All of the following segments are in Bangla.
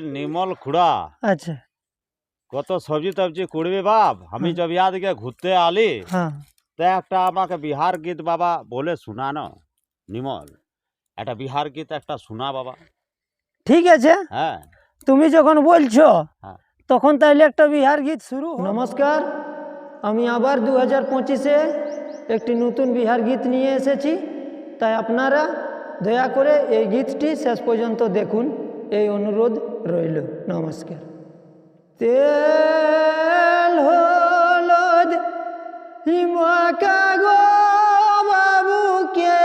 নির্মল খুড়া। আচ্ছা। কত সবজি টবজি করবে বাপ? আমি হুম। জব ইয়া ঘুরতে আলি। হ্যাঁ। তা একটা আমাকে বিহার গীত বাবা বলে শোনানো নিমল। একটা বিহার গীত একটা শোনা বাবা। ঠিক আছে। হ্যাঁ। তুমি যখন বলছো হ্যাঁ। তখন তাইলে একটা বিহার গীত শুরু নমস্কার আমি আবার দু হাজার পঁচিশে একটি নতুন বিহার গীত নিয়ে এসেছি। তাই আপনারা দয়া করে এই গীতটি শেষ পর্যন্ত দেখুন। এই অনুরোধ রইল। নমস্কার। তেল হলদ হিমা কাগ বাবুকে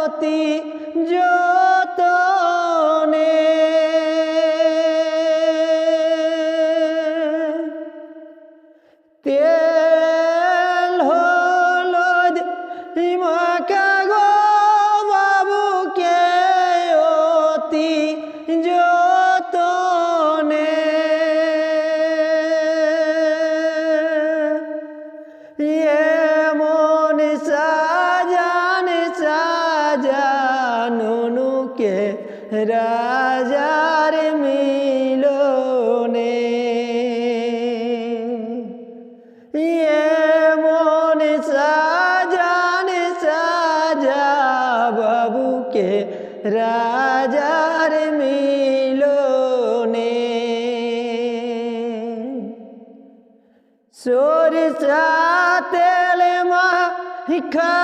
অতি রাজার মিলনে এমন সাজান সাজা বাবুকে রাজার মিলনে। সরিষা তেল মাখা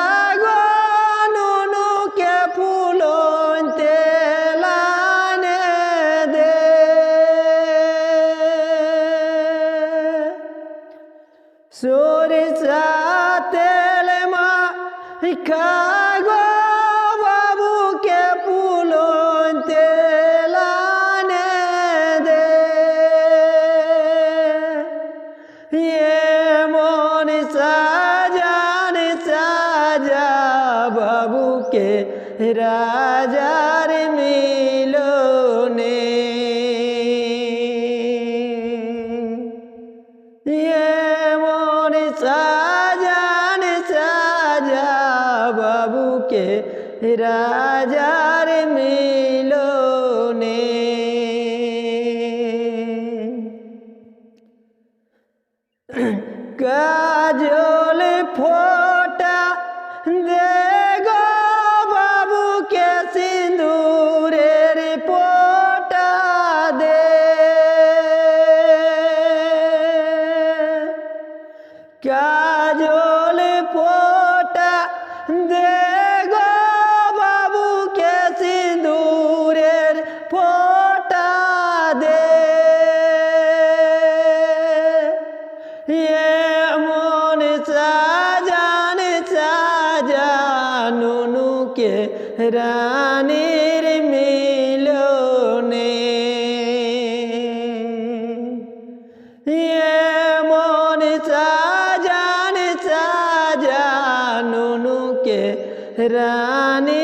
গো মাখা গো বাবুকে পুলন তেলানে দে। এমন সাজান সাজা বাবুকে রাজার বাবুকে রাজার মিলনে। কাজল ফোটা রানীর মিলনে। মন সাজান সাজানুকে রানীর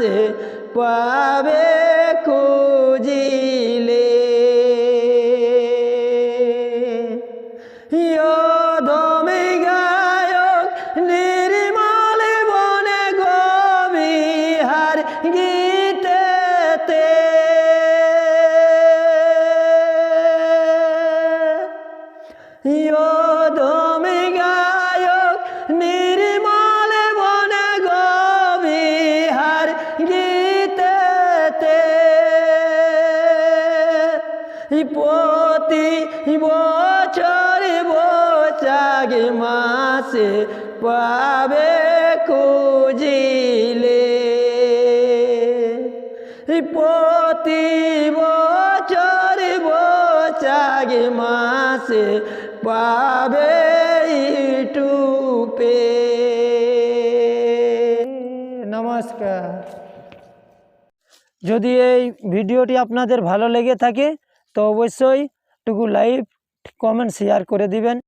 মাসে পাবে মাসে পাবে খুঁজিলে। প্রতি বছর বৈশাখ মাসে পাবে ইউটিউবে নমস্কার। যদি এই ভিডিওটি আপনাদের ভালো লেগে থাকে, তো অবশ্যই টুকু লাইক, কমেন্ট, শেয়ার করে দিবেন।